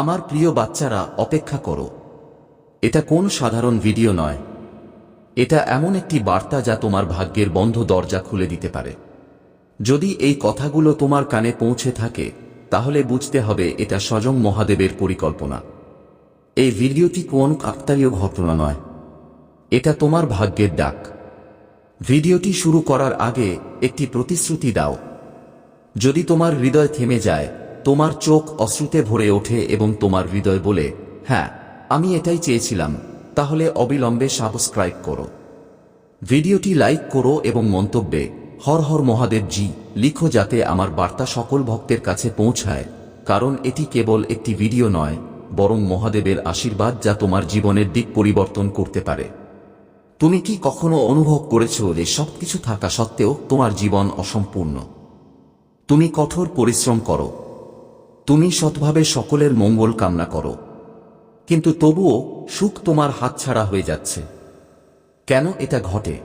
আমার প্রিয় বাচ্চারা, অপেক্ষা করো। এটা কোন সাধারণ ভিডিও নয়। এটা এমন একটি বার্তা যা তোমার ভাগ্যের বন্ধ দরজা খুলে দিতে পারে। যদি এই কথাগুলো তোমার কানে পৌঁছে থাকে, তাহলে বুঝতে হবে এটা স্বয়ং মহাদেবের পরিকল্পনা। এই ভিডিওটি কোন কাকতালীয় ঘটনা নয়। এটা তোমার ভাগ্যের ডাক। ভিডিওটি শুরু করার আগে একটি প্রতিশ্রুতি দাও। যদি তোমার হৃদয় থেমে যায় তোমার চোখ অশ্রুতে ভরে ওঠে এবং তোমার হৃদয় বলে হ্যাঁ আমি এটাই চেয়েছিলাম, তাহলে অবিলম্বে সাবস্ক্রাইব করো। ভিডিওটি লাইক করো এবং মন্তব্যে, হর হর মহাদেব জি, লিখো যাতে আমার বার্তা সকল ভক্তের কাছে পৌঁছায়, কারণ এটি কেবল একটি ভিডিও নয়, বরং মহাদেবের আশীর্বাদ যা তোমার জীবনের দিক পরিবর্তন করতে পারে। তুমি কি কখনো অনুভব করেছ যে সবকিছু থাকা সত্ত্বেও তোমার জীবন অসম্পূর্ণ? তুমি কঠোর পরিশ্রম করো তুমি সৎভাবে সকলের মঙ্গল কামনা করো। কিন্তু তবুও সুখ তোমার হাতছাড়া হয়ে যাচ্ছে। কেন এটা ঘটে?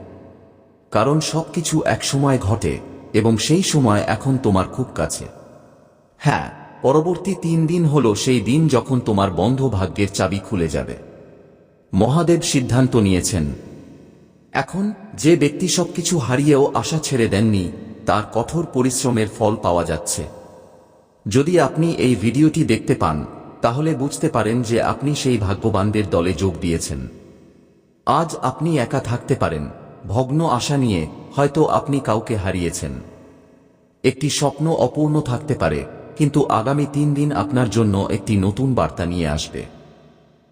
কারণ সবকিছু একসময় ঘটে এবং সেই সময় এখন তোমার খুব কাছে। হ্যাঁ পরবর্তী তিন দিন হল সেই দিন যখন তোমার বন্ধ ভাগ্যের চাবি খুলে যাবে। মহাদেব সিদ্ধান্ত নিয়েছেন। এখন যে ব্যক্তি সবকিছু হারিয়েও আশা ছেড়ে দেননি, তার কঠোর পরিশ্রমের ফল পাওয়া যাচ্ছে। যদি আপনি এই ভিডিওটি দেখতে পান, তাহলে বুঝতে পারেন যে আপনি সেই ভাগ্যবানদের দলে যোগ দিয়েছেন। আজ আপনি একা থাকতে পারেন, ভগ্ন আশা নিয়ে হয়তো আপনি কাউকে হারিয়েছেন। একটি স্বপ্ন অপূর্ণ থাকতে পারে, কিন্তু আগামী তিন দিন আপনার জন্য একটি নতুন বার্তা নিয়ে আসবে।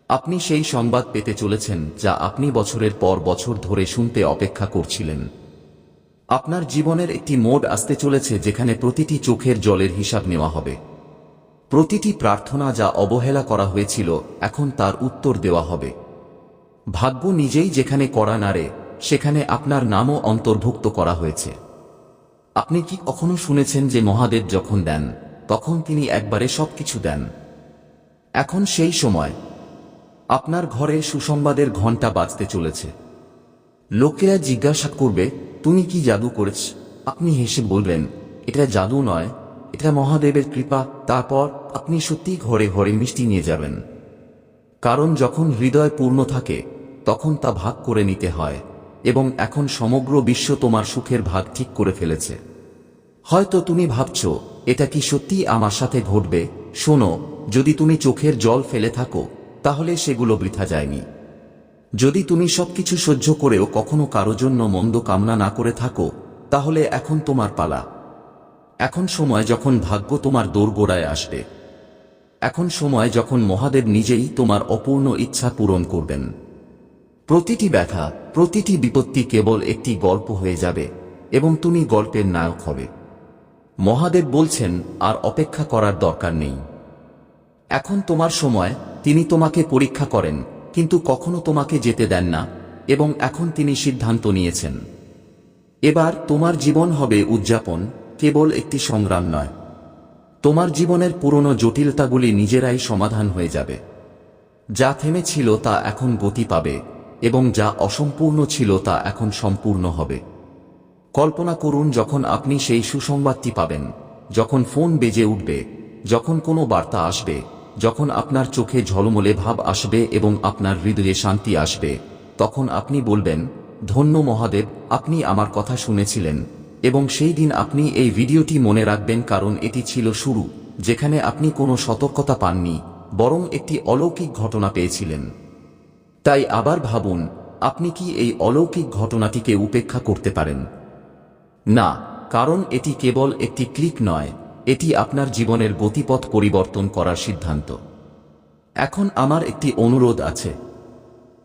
আপনি সেই সংবাদ পেতে চলেছেন যা আপনি বছরের পর বছর ধরে শুনতে অপেক্ষা করছিলেন। আপনার জীবনের একটি মোড আসতে চলেছে যেখানে প্রতিটি চোখের জলের হিসাব নেওয়া হবে। প্রতিটি প্রার্থনা যা অবহেলা করা হয়েছিল, এখন তার উত্তর দেওয়া হবে। ভাগ্য নিজেই যেখানে করা নাড়ে, সেখানে আপনার নামও অন্তর্ভুক্ত করা হয়েছে। আপনি কি কখনো শুনেছেন যে মহাদেব যখন দেন, তখন তিনি একবারে সবকিছু দেন? এখন সেই সময়। আপনার ঘরে সুসংবাদের ঘণ্টা বাজতে চলেছে। লোকেরা জিজ্ঞাসা করবে, তুমি কি জাদু করেছ? আপনি হেসে বলবেন, এটা জাদু নয়, এটা মহাদেবের কৃপা, তারপর আপনি সত্যি ঘরে ঘরে মিষ্টি নিয়ে যাবেন। কারণ যখন হৃদয় পূর্ণ থাকে, তখন তা ভাগ করে নিতে হয়, এবং এখন সমগ্র বিশ্ব তোমার সুখের ভাগ ঠিক করে ফেলেছে। হয়তো তুমি ভাবছ, এটা কি সত্যি আমার সাথে ঘটবে? শোনো, যদি তুমি চোখের জল ফেলে থাকো, তাহলে সেগুলো বৃথা যায়নি। যদি তুমি সবকিছু সহ্য করেও কখনো কারও জন্য মন্দ কামনা না করে থাকো, তাহলে এখন তোমার পালা। এখন সময় যখন ভাগ্য তোমার দোরগোড়ায় আসবে। এখন সময় যখন মহাদেব নিজেই তোমার অপূর্ণ ইচ্ছা পূরণ করবেন। প্রতিটি ব্যথা, প্রতিটি বিপত্তি কেবল একটি গল্প হয়ে যাবে এবং তুমি গল্পের নায়ক হবে। মহাদেব বলছেন, আর অপেক্ষা করার দরকার নেই। এখন তোমার সময়, তিনি তোমাকে পরীক্ষা করেন কিন্তু কখনো তোমাকে যেতে দেন না, এবং এখন তিনি সিদ্ধান্ত নিয়েছেন। এবার তোমার জীবন হবে উদযাপন, কেবল একটি সংগ্রাম নয়। তোমার জীবনের পুরনো জটিলতাগুলি নিজেরাই সমাধান হয়ে যাবে। যা থেমেছিল তা এখন গতি পাবে, এবং যা অসম্পূর্ণ ছিল তা এখন সম্পূর্ণ হবে। কল্পনা করুন যখন আপনি সেই সুসংবাদটি পাবেন, যখন ফোন বেজে উঠবে, যখন কোনো বার্তা আসবে যখন আপনার চোখে ঝলমলে ভাব আসবে এবং আপনার হৃদয়ে শান্তি আসবে, তখন আপনি বলবেন, ধন্য মহাদেব, আপনি আমার কথা শুনেছিলেন, এবং সেই দিন আপনি এই ভিডিওটি মনে রাখবেন কারণ এটি ছিল শুরু, যেখানে আপনি কোনো সতর্কতা পাননি, বরং একটি অলৌকিক ঘটনা পেয়েছিলেন। তাই আবার ভাবুন, আপনি কি এই অলৌকিক ঘটনাটিকে উপেক্ষা করতে পারেন? না, কারণ এটি কেবল একটি ক্লিক নয় এটি আপনার জীবনের গতিপথ পরিবর্তন করার সিদ্ধান্ত। এখন আমার একটি অনুরোধ আছে।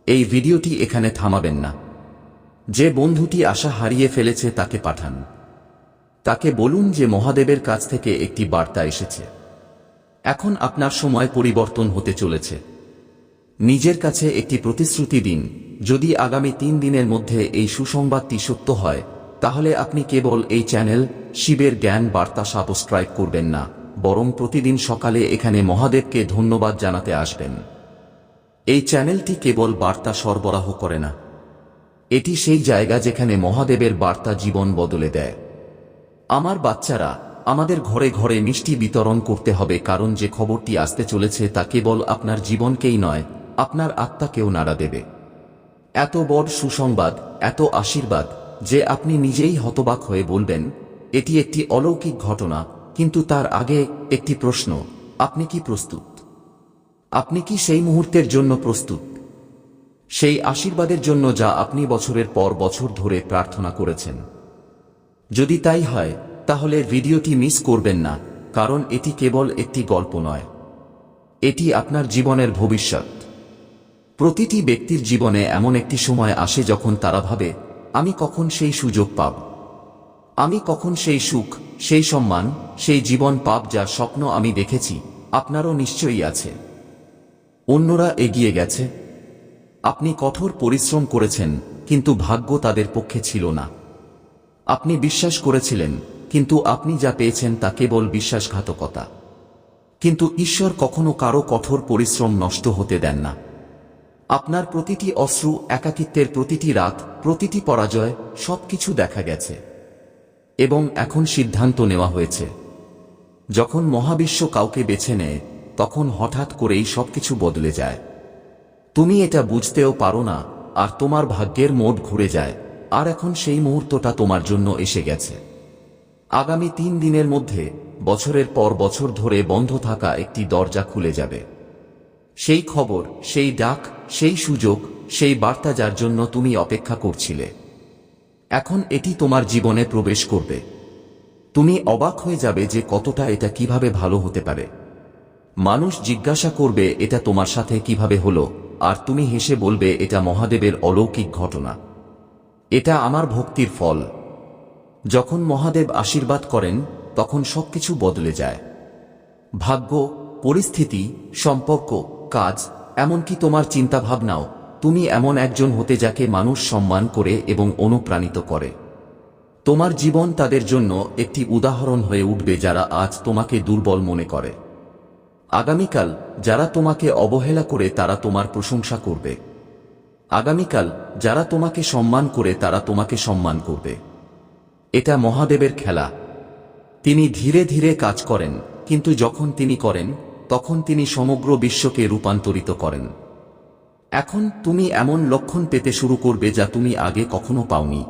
এই ভিডিওটি এখানে থামাবেন না। যে বন্ধুটি আশা হারিয়ে ফেলেছে তাকে পাঠান। তাকে বলুন যে মহাদেবের কাছ থেকে একটি বার্তা এসেছে। এখন আপনার সময় পরিবর্তন হতে চলেছে। নিজের কাছে একটি প্রতিশ্রুতি দিন। যদি আগামী তিন দিনের মধ্যে এই সুসংবাদটি সত্য হয় তাহলে আপনি কেবল এই চ্যানেল, শিবের জ্ঞান বার্তা সাবস্ক্রাইব করবেন না, বরং প্রতিদিন সকালে এখানে মহাদেবকে ধন্যবাদ জানাতে আসবেন। এই চ্যানেলটি কেবল বার্তা সরবরাহ করে না। এটি সেই জায়গা যেখানে মহাদেবের বার্তা জীবন বদলে দেয়। আমার বাচ্চারা, আমাদের ঘরে ঘরে মিষ্টি বিতরণ করতে হবে কারণ যে খবরটি আসতে চলেছে তা কেবল আপনার জীবনকেই নয়, আপনার আত্মাকেও নাড়া দেবে। এত বড় সুসংবাদ, এত আশীর্বাদ যে আপনি নিজেই হতবাক হয়ে বলবেন, এটি একটি অলৌকিক ঘটনা, কিন্তু তার আগে একটি প্রশ্ন, আপনি কি প্রস্তুত? আপনি কি সেই মুহূর্তের জন্য প্রস্তুত? সেই আশীর্বাদের জন্য যা আপনি বছরের পর বছর ধরে প্রার্থনা করেছেন। যদি তাই হয়, তাহলে ভিডিওটি মিস করবেন না, কারণ এটি কেবল একটি গল্প নয়। এটি আপনার জীবনের ভবিষ্যৎ। প্রতিটি ব্যক্তির জীবনে এমন একটি সময় আসে যখন তারা ভাবে আমি কখন সেই সুযোগ পাব? আমি কখন সেই সুখ, সেই সম্মান, সেই জীবন পাব যা স্বপ্ন আমি দেখেছি, আপনারও নিশ্চয়ই আছে। অন্যরা এগিয়ে গেছে। আপনি কঠোর পরিশ্রম করেছেন, কিন্তু ভাগ্য তাদের পক্ষে ছিল না। আপনি বিশ্বাস করেছিলেন, কিন্তু আপনি যা পেয়েছেন তা কেবল বিশ্বাসঘাতকতা। কিন্তু ঈশ্বর কখনো কারও কঠোর পরিশ্রম নষ্ট হতে দেন না। আপনার প্রতিটি অশ্রু, একাকিত্বের প্রতিটি রাত, প্রতিটি পরাজয়, সবকিছু দেখা গেছে। এবং এখন সিদ্ধান্ত নেওয়া হয়েছে। যখন মহাবিশ্ব কাউকে বেছে নেয়, তখন হঠাৎ করেই সবকিছু বদলে যায়। তুমি এটা বুঝতেও পারো না, আর তোমার ভাগ্যের মোড় ঘুরে যায়, আর এখন সেই মুহূর্তটা তোমার জন্য এসে গেছে। আগামী তিন দিনের মধ্যে, বছরের পর বছর ধরে বন্ধ থাকা একটি দরজা খুলে যাবে। সেই খবর, সেই ডাক সেই সুযোগ, সেই বার্তা যার জন্য তুমি অপেক্ষা করছিলে। এখন এটি তোমার জীবনে প্রবেশ করবে। তুমি অবাক হয়ে যাবে যে কতটা এটা কীভাবে ভালো হতে পারে। মানুষ জিজ্ঞাসা করবে, এটা তোমার সাথে কীভাবে হলো? আর তুমি হেসে বলবে, এটা মহাদেবের অলৌকিক ঘটনা। এটা আমার ভক্তির ফল। যখন মহাদেব আশীর্বাদ করেন, তখন সবকিছু বদলে যায়। ভাগ্য, পরিস্থিতি, সম্পর্ক, কাজ এমনকি তোমার চিন্তাভাবনাও, তুমি এমন একজন হতে যাকে মানুষ সম্মান করে এবং অনুপ্রাণিত করে। তোমার জীবন তাদের জন্য একটি উদাহরণ হয়ে উঠবে যারা আজ তোমাকে দুর্বল মনে করে। আগামীকাল, যারা তোমাকে অবহেলা করে তারা তোমার প্রশংসা করবে। আগামীকাল, যারা তোমাকে সম্মান করে তারা তোমাকে সম্মান করবে। এটা মহাদেবের খেলা। তিনি ধীরে ধীরে কাজ করেন, কিন্তু যখন তিনি করেন তখন তিনি সমগ্র বিশ্বকে রূপান্তরিত করেন। এখন তুমি এমন লক্ষণ পেতে শুরু করবে যা তুমি আগে কখনো পাওনি।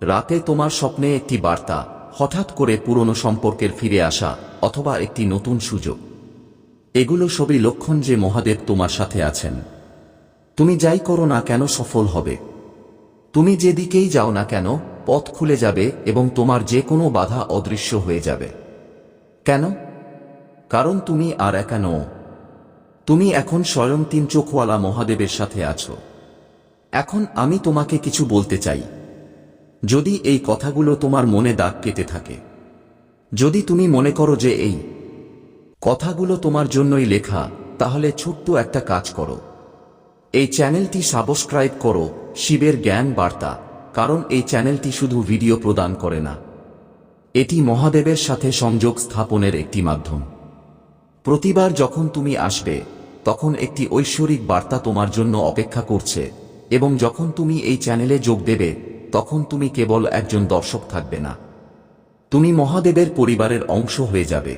রাতে তোমার স্বপ্নে একটি বার্তা, হঠাৎ করে পুরনো সম্পর্কের ফিরে আসা অথবা একটি নতুন সুযোগ। এগুলো সবই লক্ষণ যে মহাদেব তোমার সাথে আছেন। তুমি যাই করো না কেন সফল হবে। তুমি যেদিকেই যাও না কেন, পথ খুলে যাবে এবং তোমার যে কোনো বাধা অদৃশ্য হয়ে যাবে। কেন? কারণ তুমি আর একা নও। তুমি এখন স্বয়ং তিন চোখওয়ালা মহাদেবের সাথে আছো। এখন আমি তোমাকে কিছু বলতে চাই। যদি এই কথাগুলো তোমার মনে দাগ কেটে থাকে, যদি তুমি মনে করো যে এই কথাগুলো তোমার জন্যই লেখা, তাহলে ছোট্ট একটা কাজ করো। এই চ্যানেলটি সাবস্ক্রাইব করো, শিবের জ্ঞান বার্তা, কারণ এই চ্যানেলটি শুধু ভিডিও প্রদান করে না। এটি মহাদেবের সাথে সংযোগ স্থাপনের একটি মাধ্যম। প্রতিবার যখন তুমি আসবে, তখন একটি ঐশ্বরিক বার্তা তোমার জন্য অপেক্ষা করছে, এবং যখন তুমি এই চ্যানেলে যোগ দেবে, তখন তুমি কেবল একজন দর্শক থাকবে না। তুমি মহাদেবের পরিবারের অংশ হয়ে যাবে।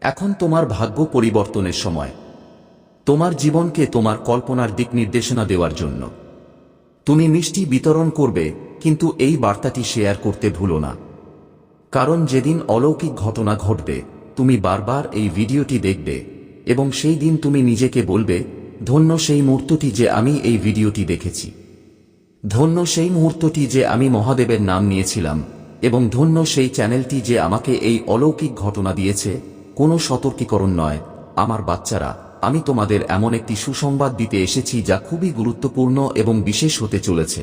এখন তোমার ভাগ্য পরিবর্তনের সময়। তোমার জীবনকে তোমার কল্পনার দিক নির্দেশনা দেওয়ার জন্য। তুমি মিষ্টি বিতরণ করবে, কিন্তু এই বার্তাটি শেয়ার করতে ভুলো না। কারণ যেদিন অলৌকিক ঘটনা ঘটবে তুমি বারবার এই ভিডিওটি দেখবে, এবং সেই দিন তুমি নিজেকে বলবে, ধন্য সেই মুহূর্তটি যে আমি এই ভিডিওটি দেখেছি। ধন্য সেই মুহূর্তটি যে আমি মহাদেবের নাম নিয়েছিলাম, এবং ধন্য সেই চ্যানেলটি যে আমাকে এই অলৌকিক ঘটনা দিয়েছে, কোনো সতর্কীকরণ নয়। আমার বাচ্চারা, আমি তোমাদের এমন একটি সুসংবাদ দিতে এসেছি যা খুবই গুরুত্বপূর্ণ এবং বিশেষ হতে চলেছে।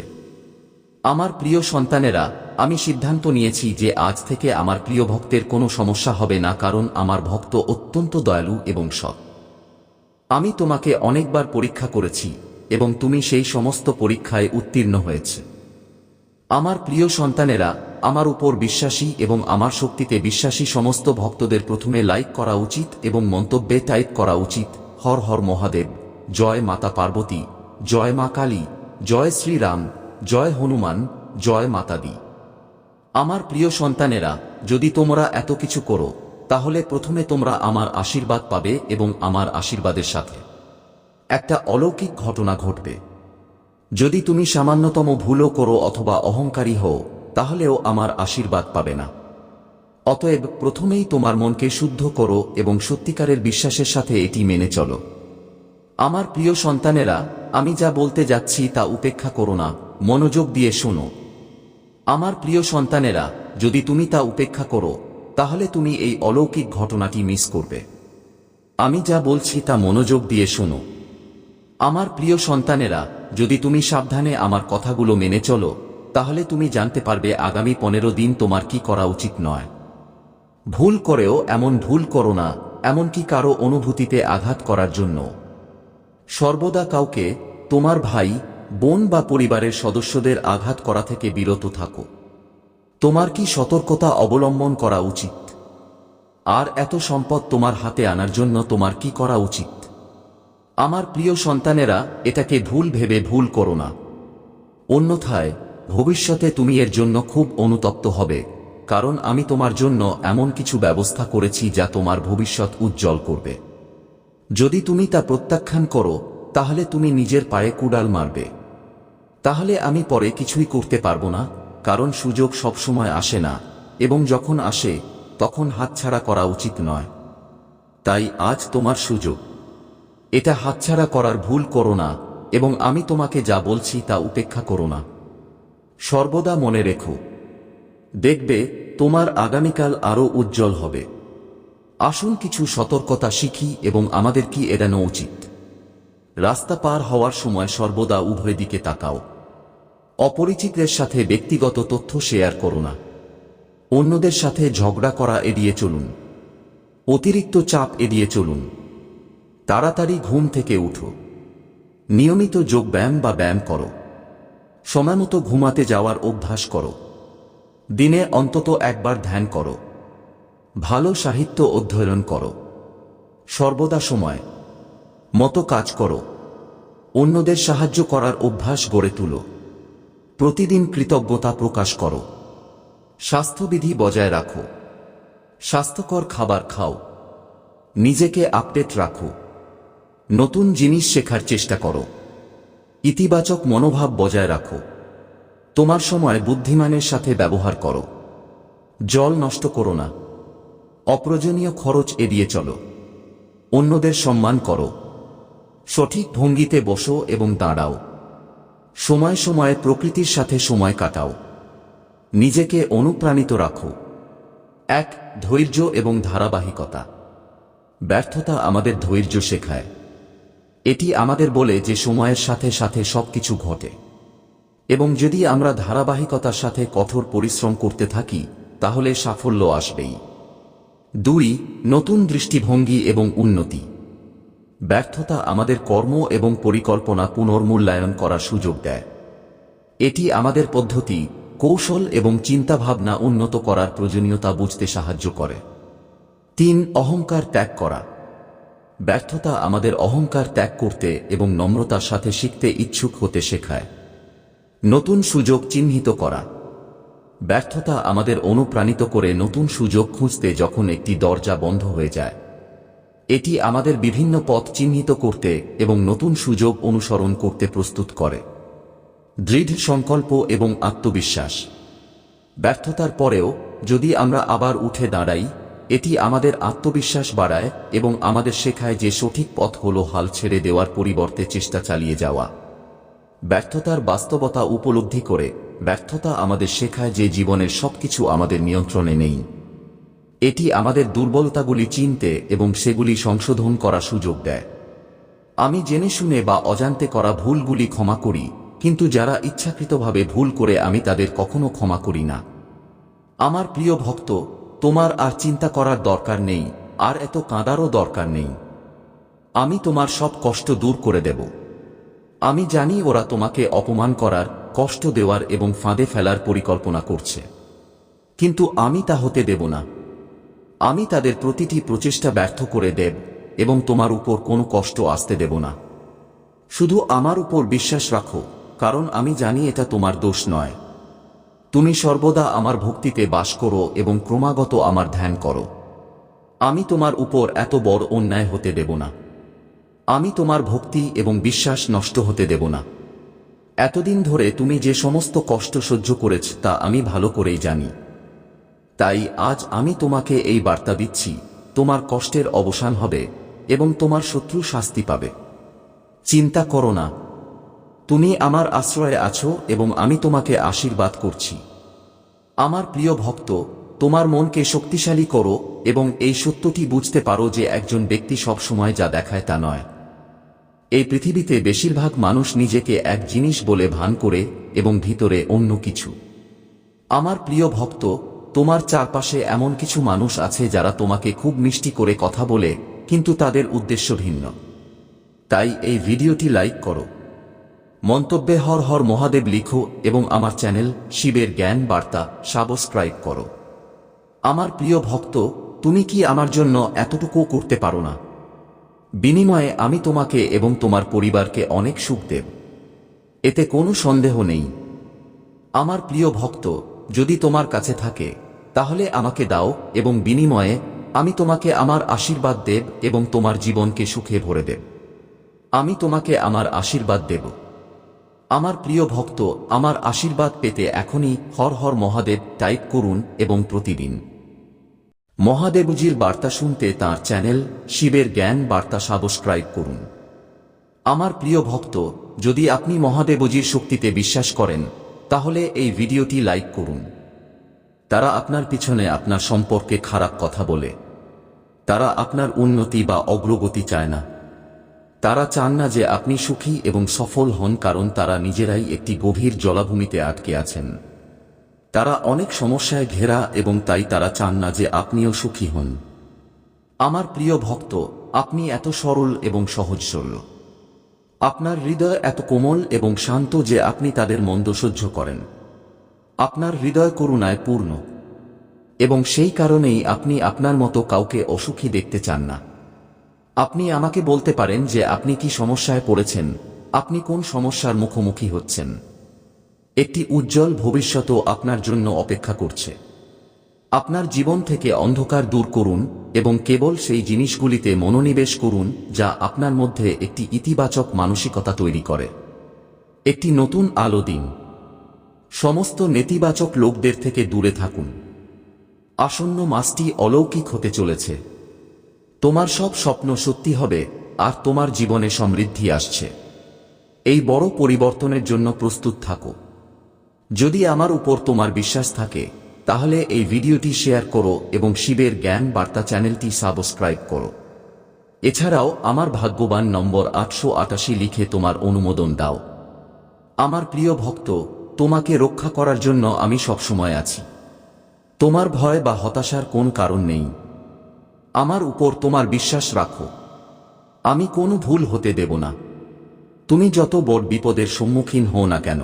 আমার প্রিয় সন্তানেরা, আমি সিদ্ধান্ত নিয়েছি যে আজ থেকে আমার প্রিয় ভক্তের কোনো সমস্যা হবে না কারণ আমার ভক্ত অত্যন্ত দয়ালু এবং সৎ। আমি তোমাকে অনেকবার পরীক্ষা করেছি এবং তুমি সেই সমস্ত পরীক্ষায় উত্তীর্ণ হয়েছে। আমার প্রিয় সন্তানেরা, আমার উপর বিশ্বাসী এবং আমার শক্তিতে বিশ্বাসী সমস্ত ভক্তদের প্রথমে লাইক করা উচিত এবং মন্তব্যে টাইপ করা উচিত, হর হর মহাদেব, জয় মাতা পার্বতী, জয় মা কালী, জয় শ্রীরাম জয় হনুমান, জয় মাতাদি। আমার প্রিয় সন্তানেরা, যদি তোমরা এত কিছু করো, তাহলে প্রথমে তোমরা আমার আশীর্বাদ পাবে এবং আমার আশীর্বাদের সাথে। একটা অলৌকিক ঘটনা ঘটবে। যদি তুমি সামান্যতম ভুলও করো অথবা অহংকারী হও, তাহলেও আমার আশীর্বাদ পাবে না। অতএব প্রথমেই তোমার মনকে শুদ্ধ করো এবং সত্যিকারের বিশ্বাসের সাথে এটি মেনে চলো। আমার প্রিয় সন্তানেরা, আমি যা বলতে যাচ্ছি তা উপেক্ষা করো না। মনোযোগ দিয়ে শোনো। আমার প্রিয় সন্তানেরা, যদি তুমি তা উপেক্ষা করো, তাহলে তুমি এই অলৌকিক ঘটনাটি মিস করবে। আমি যা বলছি তা মনোযোগ দিয়ে শোনো। আমার প্রিয় সন্তানেরা, যদি তুমি সাবধানে আমার কথাগুলো মেনে চলো, তাহলে তুমি জানতে পারবে আগামী পনেরো দিন তোমার কি করা উচিত নয়। ভুল করেও এমন ভুল করো না, এমনকি কারও অনুভূতিতে আঘাত করার জন্য। সর্বদা কাউকে, তোমার ভাই বোন বা পরিবারের সদস্যদের আঘাত করা থেকে বিরত থাকো। তোমার কি সতর্কতা অবলম্বন করা উচিত? আর এত সম্পদ তোমার হাতে আনার জন্য তোমার কি করা উচিত? আমার প্রিয় সন্তানেরা, এটাকে ভুল ভেবে ভুল করো না। অন্যথায়, ভবিষ্যতে তুমি এর জন্য খুব অনুতপ্ত হবে, কারণ আমি তোমার জন্য এমন কিছু ব্যবস্থা করেছি যা তোমার ভবিষ্যৎ উজ্জ্বল করবে। যদি তুমি তা প্রত্যাখ্যান করো, তাহলে তুমি নিজের পায়ে কুড়াল মারবে। তাহলে আমি পরে কিছুই করতে পারব না, কারণ সুযোগ সবসময় আসে না, এবং যখন আসে, তখন হাতছাড়া করা উচিত নয়। তাই আজ তোমার সুযোগ। এটা হাতছাড়া করার ভুল করো না, এবং আমি তোমাকে যা বলছি তা উপেক্ষা করো না। সর্বদা মনে রেখো। দেখবে, তোমার আগামীকাল আরও উজ্জ্বল হবে। আসুন কিছু সতর্কতা শিখি, এবং আমাদের কি এড়ানো উচিত? রাস্তা পার হওয়ার সময় সর্বদা উভয় দিকে তাকাও। অপরিচিতদের সাথে ব্যক্তিগত তথ্য শেয়ার করো না। অন্যদের সাথে ঝগড়া করা এড়িয়ে চলুন। অতিরিক্ত চাপ এড়িয়ে চলুন। তাড়াতাড়ি ঘুম থেকে উঠো। নিয়মিত যোগব্যায়াম বা ব্যায়াম করো। সময়মতো ঘুমাতে যাওয়ার অভ্যাস করো। দিনে অন্তত একবার ধ্যান করো। ভালো সাহিত্য অধ্যয়ন করো। সর্বদা সময় মতো কাজ করো। অন্যদের সাহায্য করার অভ্যাস গড়ে তুলো। প্রতিদিন কৃতজ্ঞতা প্রকাশ করো। স্বাস্থ্যবিধি বজায় রাখো। স্বাস্থ্যকর খাবার খাও। নিজেকে আপডেট রাখো। নতুন জিনিস শেখার চেষ্টা করো। ইতিবাচক মনোভাব বজায় রাখো। তোমার সময় বুদ্ধিমানের সাথে ব্যবহার করো। জল নষ্ট করো না। অপ্রয়োজনীয় খরচ এড়িয়ে চলো। অন্যদের সম্মান করো। সঠিক ভঙ্গিতে বসো এবং দাঁড়াও। সময় সময়ে প্রকৃতির সাথে সময় কাটাও। নিজেকে অনুপ্রাণিত রাখো। এক, ধৈর্য এবং ধারাবাহিকতা। ব্যর্থতা আমাদের ধৈর্য শেখায়। এটি আমাদের বলে যে সময়ের সাথে সাথে সবকিছু ঘটে। এবং যদি আমরা ধারাবাহিকতার সাথে কঠোর পরিশ্রম করতে থাকি, তাহলে সাফল্য আসবেই। দুই, নতুন দৃষ্টিভঙ্গি এবং উন্নতি। ব্যর্থতা আমাদের কর্ম এবং পরিকল্পনা পুনর্মূল্যায়ন করার সুযোগ দেয়। এটি আমাদের পদ্ধতি, কৌশল এবং চিন্তাভাবনা উন্নত করার প্রয়োজনীয়তা বুঝতে সাহায্য করে। তিন, অহংকার ত্যাগ করা। ব্যর্থতা আমাদের অহংকার ত্যাগ করতে এবং নম্রতার সাথে শিখতে ইচ্ছুক হতে শেখায়। নতুন সুযোগ চিহ্নিত করা। ব্যর্থতা আমাদের অনুপ্রাণিত করে নতুন সুযোগ খুঁজতে যখন একটি দরজা বন্ধ হয়ে যায়। এটি আমাদের বিভিন্ন পথ চিহ্নিত করতে এবং নতুন সুযোগ অনুসরণ করতে প্রস্তুত করে। দৃঢ় সংকল্প এবং আত্মবিশ্বাস। ব্যর্থতার পরেও, যদি আমরা আবার উঠে দাঁড়াই, এটি আমাদের আত্মবিশ্বাস বাড়ায় এবং আমাদের শেখায় যে সঠিক পথ হল হাল ছেড়ে দেওয়ার পরিবর্তে চেষ্টা চালিয়ে যাওয়া। ব্যর্থতার বাস্তবতা উপলব্ধি করে, ব্যর্থতা আমাদের শেখায় যে জীবনের সবকিছু আমাদের নিয়ন্ত্রণে নেই। এটি আমাদের দুর্বলতাগুলি চিনতে এবং সেগুলি সংশোধন করা সুযোগ দেয়। আমি জেনে শুনে বা অজান্তে করা ভুলগুলি ক্ষমা করি, কিন্তু যারা ইচ্ছাকৃতভাবে ভুল করে আমি তাদের কখনো ক্ষমা করি না। আমার প্রিয় ভক্ত, তোমার আর চিন্তা করার দরকার নেই, আর এত কাঁদারও দরকার নেই। আমি তোমার সব কষ্ট দূর করে দেব। আমি জানি ওরা তোমাকে অপমান করার, কষ্ট দেওয়ার এবং ফাঁদে ফেলার পরিকল্পনা করছে। কিন্তু আমি তা হতে দেব না। আমি তাদের প্রতিটি প্রচেষ্টা ব্যর্থ করে দেব এবং তোমার উপর কোনো কষ্ট আসতে দেব না। শুধু আমার উপর বিশ্বাস রাখো, কারণ আমি জানি এটা তোমার দোষ নয়। তুমি সর্বদা আমার ভক্তিতে বাস করো এবং ক্রমাগত আমার ধ্যান করো। আমি তোমার উপর এত বড় অন্যায় হতে দেব না। আমি তোমার ভক্তি এবং বিশ্বাস নষ্ট হতে দেব না। এতদিন ধরে তুমি যে সমস্ত কষ্ট সহ্য করেছ তা আমি ভালো করেই জানি। তাই আজ আমি তোমাকে এই বার্তা দিচ্ছি, তোমার কষ্টের অবসান হবে এবং তোমার শত্রু শাস্তি পাবে। চিন্তা করো না। তুমি আমার আশ্রয়ে আছো এবং আমি তোমাকে আশীর্বাদ করছি। আমার প্রিয় ভক্ত, তোমার মনকে শক্তিশালী করো এবং এই সত্যটি বুঝতে পারো যে একজন ব্যক্তি সবসময় যা দেখায় তা নয়। এই পৃথিবীতে বেশিরভাগ মানুষ নিজেকে এক জিনিস বলে ভান করে এবং ভিতরে অন্য কিছু। আমার প্রিয় ভক্ত তোমার চারপাশে এমন কিছু মানুষ আছে যারা তোমাকে খুব মিষ্টি করে কথা বলে, কিন্তু তাদের উদ্দেশ্য ভিন্ন। তাই এই ভিডিওটি লাইক করো। মন্তব্যে হর হর মহাদেব লিখো এবং আমার চ্যানেল শিবের জ্ঞান বার্তা সাবস্ক্রাইব করো। আমার প্রিয় ভক্ত, তুমি কি আমার জন্য এতটুকু করতে পারো না? বিনিময়ে আমি তোমাকে এবং তোমার পরিবারকে অনেক সুখ দেব। এতে কোনো সন্দেহ নেই। আমার প্রিয় ভক্ত যদি তোমার কাছে থাকে, তাহলে আমাকে দাও এবং বিনিময়ে আমি তোমাকে আমার আশীর্বাদ দেব এবং তোমার জীবনকে সুখে ভরে দেব। আমি তোমাকে আমার আশীর্বাদ দেব। আমার প্রিয় ভক্ত, আমার আশীর্বাদ পেতে এখনই হর হর মহাদেব টাইপ করুন এবং প্রতিদিন। মহাদেবজির বার্তা শুনতে তার চ্যানেল শিবের জ্ঞান বার্তা সাবস্ক্রাইব করুন। আমার প্রিয় ভক্ত, যদি আপনি মহাদেবজির শক্তিতে বিশ্বাস করেন তাহলে এই ভিডিওটি লাইক করুন। তারা আপনার পিছনে আপনার সম্পর্কে খারাপ কথা বলে। তারা আপনার উন্নতি বা অগ্রগতি চায় না। তারা চান না যে আপনি সুখী এবং সফল হন কারণ তারা নিজেরাই একটি গভীর জলাভূমিতে আটকে আছেন। তারা অনেক সমস্যায় ঘেরা এবং তাই তারা চান না যে আপনিও সুখী হন। আমার প্রিয় ভক্ত, আপনি এত সরল এবং সহজ সরল আপনার হৃদয় এত কোমল এবং শান্ত যে আপনি তাদের মন্দ সহ্য করেন। আপনার হৃদয় করুণায় পূর্ণ। এবং সেই কারণেই আপনি আপনার মতো কাউকে অসুখী দেখতে চান না। আপনি আমাকে বলতে পারেন যে আপনি কি সমস্যায় পড়েছেন, আপনি কোন সমস্যার মুখোমুখি হচ্ছেন। একটি উজ্জ্বল ভবিষ্যতও আপনার জন্য অপেক্ষা করছে। আপনার জীবন থেকে অন্ধকার দূর করুন এবং কেবল সেই জিনিসগুলিতে মনোনিবেশ করুন যা আপনার মধ্যে একটি ইতিবাচক মানসিকতা তৈরি করে। একটি নতুন আলো দিন। সমস্ত নেতিবাচক লোকদের থেকে দূরে থাকুন। আসন্ন মাসটি অলৌকিক হতে চলেছে। তোমার সব স্বপ্ন সত্যি হবে আর তোমার জীবনে সমৃদ্ধি আসছে। এই বড় পরিবর্তনের জন্য প্রস্তুত থাকো। যদি আমার উপর তোমার বিশ্বাস থাকে তাহলে এই ভিডিওটি শেয়ার করো এবং শিবের জ্ঞান বার্তা চ্যানেলটি সাবস্ক্রাইব করো। এছাড়াও, আমার ভাগ্যবান নম্বর আটশো আটাশি লিখে তোমার অনুমোদন দাও। আমার প্রিয় ভক্ত, তোমাকে রক্ষা করার জন্য আমি সবসময় আছি। তোমার ভয় বা হতাশার কোন কারণ নেই। আমার উপর তোমার বিশ্বাস রাখো। আমি কোনো ভুল হতে দেব না। তুমি যত বড় বিপদের সম্মুখীন হও না কেন।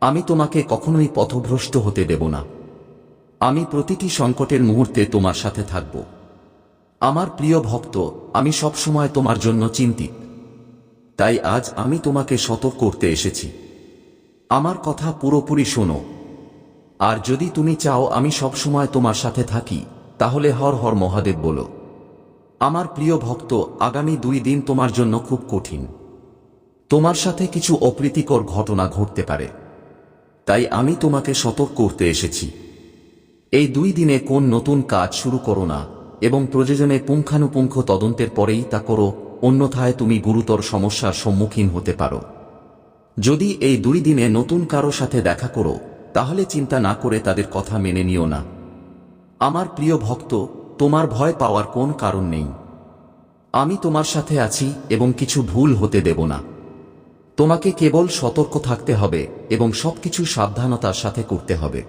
আমি তোমাকে কখনোই পথভ্রষ্ট হতে দেব না। আমি প্রতিটি সংকটের মুহূর্তে তোমার সাথে থাকব। আমার প্রিয় ভক্ত, আমি সবসময় তোমার জন্য চিন্তিত। তাই আজ আমি তোমাকে সতর্ক করতে এসেছি। আমার কথা পুরোপুরি শোনো। আর যদি তুমি চাও আমি সবসময় তোমার সাথে থাকি, তাহলে হর হর মহাদেব বলো। আমার প্রিয় ভক্ত, আগামী দুই দিন তোমার জন্য খুব কঠিন। তোমার সাথে কিছু অপ্রীতিকর ঘটনা ঘটতে পারে। তাই আমি তোমাকে সতর্ক করতে এসেছি। এই দুই দিনে কোন নতুন কাজ শুরু করো না, এবং প্রয়োজনে পুঙ্খানুপুঙ্খ তদন্তের পরেই তা করো, অন্যথায় তুমি গুরুতর সমস্যার সম্মুখীন হতে পারো। যদি এই দুই দিনে নতুন কারও সাথে দেখা করো, তাহলে চিন্তা না করে তাদের কথা মেনে নিও না। আমার প্রিয় ভক্ত, তোমার ভয় পাওয়ার কোন কারণ নেই। আমি তোমার সাথে আছি এবং কিছু ভুল হতে দেব না। তোমাকে কেবল সতর্ক থাকতে হবে এবং সবকিছু সাবধানতার সাথে করতে হবে।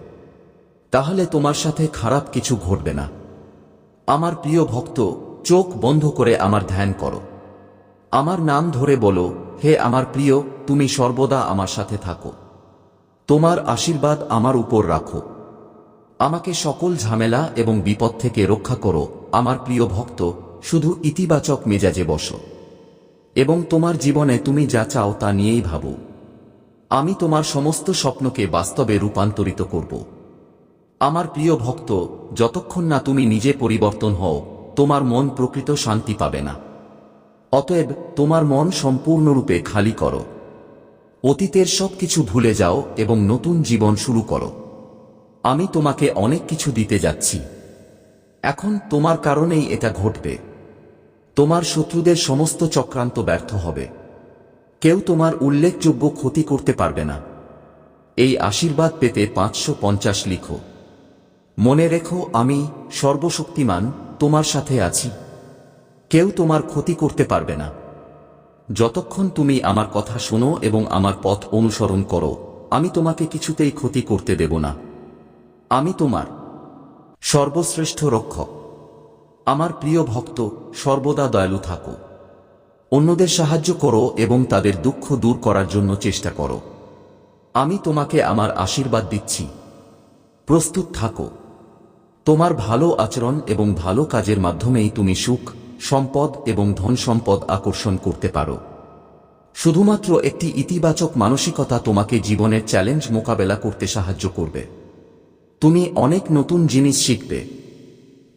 তাহলে তোমার সাথে খারাপ কিছু ঘটবে না। আমার প্রিয় ভক্ত, চোখ বন্ধ করে আমার ধ্যান করো। আমার নাম ধরে বলো, হে আমার প্রিয়, তুমি সর্বদা আমার সাথে থাকো। তোমার আশীর্বাদ আমার উপর রাখো। আমাকে সকল ঝামেলা এবং বিপদ থেকে রক্ষা করো, আমার প্রিয় ভক্ত, শুধু ইতিবাচক মেজাজে বসো। এবং তোমার জীবনে তুমি যা চাও তা নিয়েই ভাবো। আমি তোমার সমস্ত স্বপ্নকে বাস্তবে রূপান্তরিত করব। আমার প্রিয় ভক্ত, যতক্ষণ না তুমি নিজে পরিবর্তন হও, তোমার মন প্রকৃত শান্তি পাবে না। অতএব তোমার মন সম্পূর্ণরূপে খালি করো। অতীতের সব কিছু ভুলে যাও এবং নতুন জীবন শুরু করো। আমি তোমাকে অনেক কিছু দিতে যাচ্ছি। এখন তোমার কারণেই এটা ঘটবে। তোমার শত্রুদের সমস্ত চক্রান্ত ব্যর্থ হবে। কেউ তোমার উল্লেখযোগ্য ক্ষতি করতে পারবে না। এই আশীর্বাদ পেতে পাঁচশো পঞ্চাশ লিখো। মনে রেখো, আমি সর্বশক্তিমান, তোমার সাথে আছি। কেউ তোমার ক্ষতি করতে পারবে না। যতক্ষণ তুমি আমার কথা শোনো এবং আমার পথ অনুসরণ করো, আমি তোমাকে কিছুতেই ক্ষতি করতে দেব না। আমি তোমার সর্বশ্রেষ্ঠ রক্ষক। আমার প্রিয় ভক্ত, সর্বদা দয়ালু থাকো। অন্যদের সাহায্য করো এবং তাদের দুঃখ দূর করার জন্য চেষ্টা করো। আমি তোমাকে আমার আশীর্বাদ দিচ্ছি। প্রস্তুত থাকো। তোমার ভালো আচরণ এবং ভালো কাজের মাধ্যমেই তুমি সুখ, সম্পদ এবং ধন সম্পদ আকর্ষণ করতে পারো। শুধুমাত্র একটি ইতিবাচক মানসিকতা তোমাকে জীবনের চ্যালেঞ্জ মোকাবেলা করতে সাহায্য করবে। তুমি অনেক নতুন জিনিস শিখবে।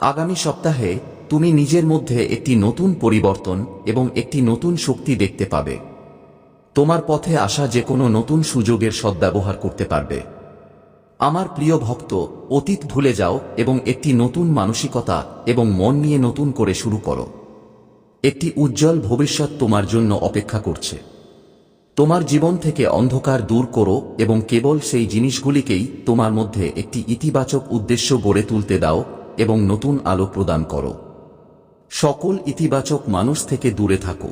আগামী সপ্তাহে, তুমি নিজের মধ্যে একটি নতুন পরিবর্তন এবং একটি নতুন শক্তি দেখতে পাবে। তোমার পথে আসা যে কোনো নতুন সুযোগের সদ্ব্যবহার করতে পারবে। আমার প্রিয় ভক্ত, অতীত ভুলে যাও এবং একটি নতুন মানসিকতা এবং মন নিয়ে নতুন করে শুরু করো। একটি উজ্জ্বল ভবিষ্যৎ তোমার জন্য অপেক্ষা করছে। তোমার জীবন থেকে অন্ধকার দূর করো এবং কেবল সেই জিনিসগুলিকেই তোমার মধ্যে একটি ইতিবাচক উদ্দেশ্য গড়ে তুলতে দাও এবং নতুন আলো প্রদান করো। সকল ইতিবাচক মানুষ থেকে দূরে থাকো।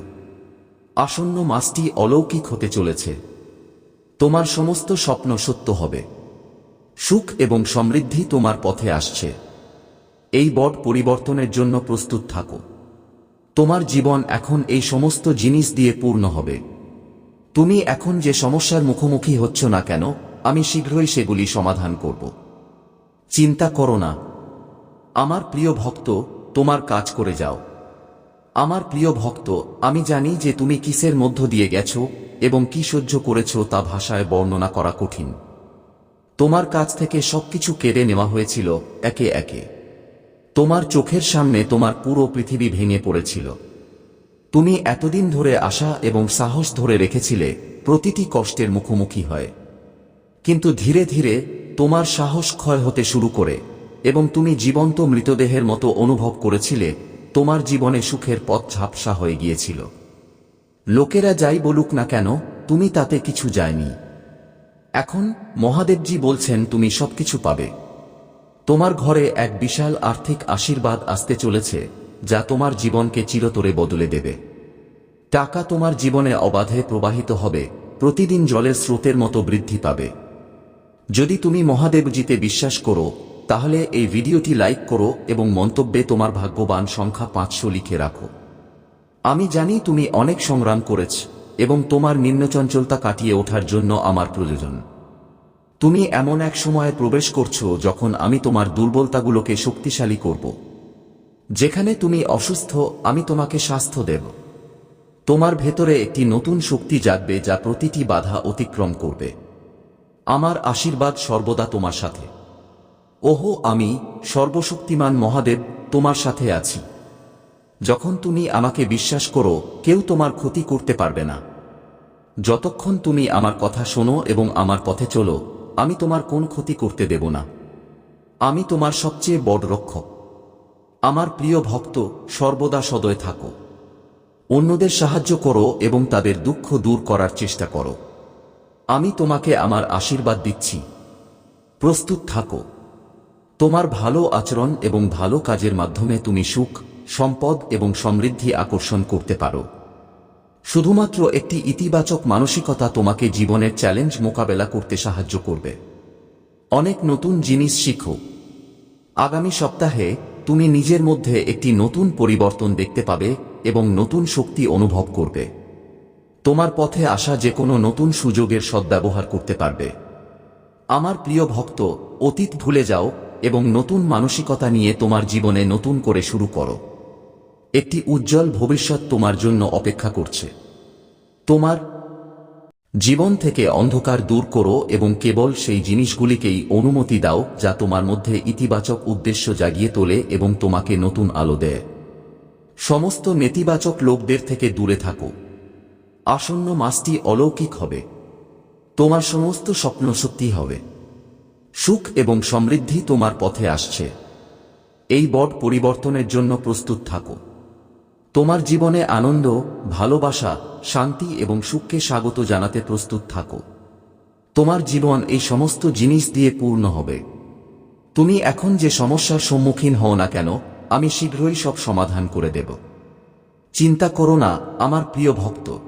আসন্ন মাসটি অলৌকিক হতে চলেছে। তোমার সমস্ত স্বপ্ন সত্য হবে। সুখ এবং সমৃদ্ধি তোমার পথে আসছে। এই বট পরিবর্তনের জন্য প্রস্তুত থাকো। তোমার জীবন এখন এই সমস্ত জিনিস দিয়ে পূর্ণ হবে। তুমি এখন যে সমস্যার মুখোমুখি হচ্ছ না কেন, আমি শীঘ্রই সেগুলি সমাধান করব। চিন্তা করো না। আমার প্রিয় ভক্ত, তোমার কাজ করে যাও। আমার প্রিয় ভক্ত, আমি জানি যে তুমি কিসের মধ্য দিয়ে গেছো এবং কি সহ্য করেছ তা ভাষায় বর্ণনা করা কঠিন। তোমার কাছ থেকে সবকিছু কেড়ে নেওয়া হয়েছিল একে একে। তোমার চোখের সামনে তোমার পুরো পৃথিবী ভেঙে পড়েছিল। তুমি এতদিন ধরে আশা এবং সাহস ধরে রেখেছিলে প্রতিটি কষ্টের মুখোমুখি হয়। কিন্তু ধীরে ধীরে তোমার সাহস ক্ষয় হতে শুরু করে এবং তুমি জীবন্ত মৃতদেহের মতো অনুভব করেছিলে, তোমার জীবনে সুখের পথ ঝাপসা হয়ে গিয়েছিল। লোকেরা যাই বলুক না কেন, তুমি তাতে কিছু যায়নি। এখন মহাদেবজি বলছেন, তুমি সবকিছু পাবে। তোমার ঘরে এক বিশাল আর্থিক আশীর্বাদ আসতে চলেছে, যা তোমার জীবনকে চিরতরে বদলে দেবে। টাকা তোমার জীবনে অবাধে প্রবাহিত হবে, প্রতিদিন জলের স্রোতের মতো বৃদ্ধি পাবে। যদি তুমি মহাদেবজিতে বিশ্বাস করো, তাহলে এই ভিডিওটি লাইক করো এবং মন্তব্যে তোমার ভাগ্যবান সংখ্যা পাঁচশো লিখে রাখো। আমি জানি তুমি অনেক সংগ্রাম করেছ এবং তোমার নিম্নচঞ্চলতা কাটিয়ে ওঠার জন্য আমার প্রয়োজন। তুমি এমন এক সময়ে প্রবেশ করছ যখন আমি তোমার দুর্বলতাগুলোকে শক্তিশালী করব। যেখানে তুমি অসুস্থ, আমি তোমাকে স্বাস্থ্য দেব। তোমার ভেতরে একটি নতুন শক্তি জাগবে যা প্রতিটি বাধা অতিক্রম করবে। আমার আশীর্বাদ সর্বদা তোমার সাথে। ওহো, আমি সর্বশক্তিমান মহাদেব, তোমার সাথে আছি। যখন তুমি আমাকে বিশ্বাস করো, কেউ তোমার ক্ষতি করতে পারবে না। যতক্ষণ তুমি আমার কথা শোনো এবং আমার পথে চলো, আমি তোমার কোন ক্ষতি করতে দেব না। আমি তোমার সবচেয়ে বড় রক্ষক। আমার প্রিয় ভক্ত, সর্বদা সদয় থাকো। অন্যদের সাহায্য করো এবং তাদের দুঃখ দূর করার চেষ্টা করো। আমি তোমাকে আমার আশীর্বাদ দিচ্ছি। প্রস্তুত থাকো। তোমার ভালো আচরণ এবং ভালো কাজের মাধ্যমে তুমি সুখ সম্পদ এবং সমৃদ্ধি আকর্ষণ করতে পারো। শুধুমাত্র একটি ইতিবাচক মানসিকতা তোমাকে জীবনের চ্যালেঞ্জ মোকাবেলা করতে সাহায্য করবে। অনেক নতুন জিনিস শিখো। আগামী সপ্তাহে তুমি নিজের মধ্যে একটি নতুন পরিবর্তন দেখতে পাবে এবং নতুন শক্তি অনুভব করবে। তোমার পথে আসা যে কোনো নতুন সুযোগের সদ্ব্যবহার করতে পারবে। আমার প্রিয় ভক্ত, অতীত ভুলে যাও এবং নতুন মানসিকতা নিয়ে তোমার জীবনে নতুন করে শুরু করো। একটি উজ্জ্বল ভবিষ্যৎ তোমার জন্য অপেক্ষা করছে। তোমার জীবন থেকে অন্ধকার দূর করো এবং কেবল সেই জিনিসগুলিকেই অনুমতি দাও যা তোমার মধ্যে ইতিবাচক উদ্দেশ্য জাগিয়ে তোলে এবং তোমাকে নতুন আলো দেয়। সমস্ত নেতিবাচক লোকদের থেকে দূরে থাকো। আসন্ন মাসটি অলৌকিক হবে। তোমার সমস্ত স্বপ্ন সত্যি হবে। সুখ এবং সমৃদ্ধি তোমার পথে আসছে। এই বট পরিবর্তনের জন্য প্রস্তুত থাকো। তোমার জীবনে আনন্দ, ভালোবাসা, শান্তি এবং সুখকে স্বাগত জানাতে প্রস্তুত থাকো। তোমার জীবন এই সমস্ত জিনিস দিয়ে পূর্ণ হবে। তুমি এখন যে সমস্যার সম্মুখীন হও না কেন, আমি শীঘ্রই সব সমাধান করে দেব। চিন্তা করো না, আমার প্রিয় ভক্ত।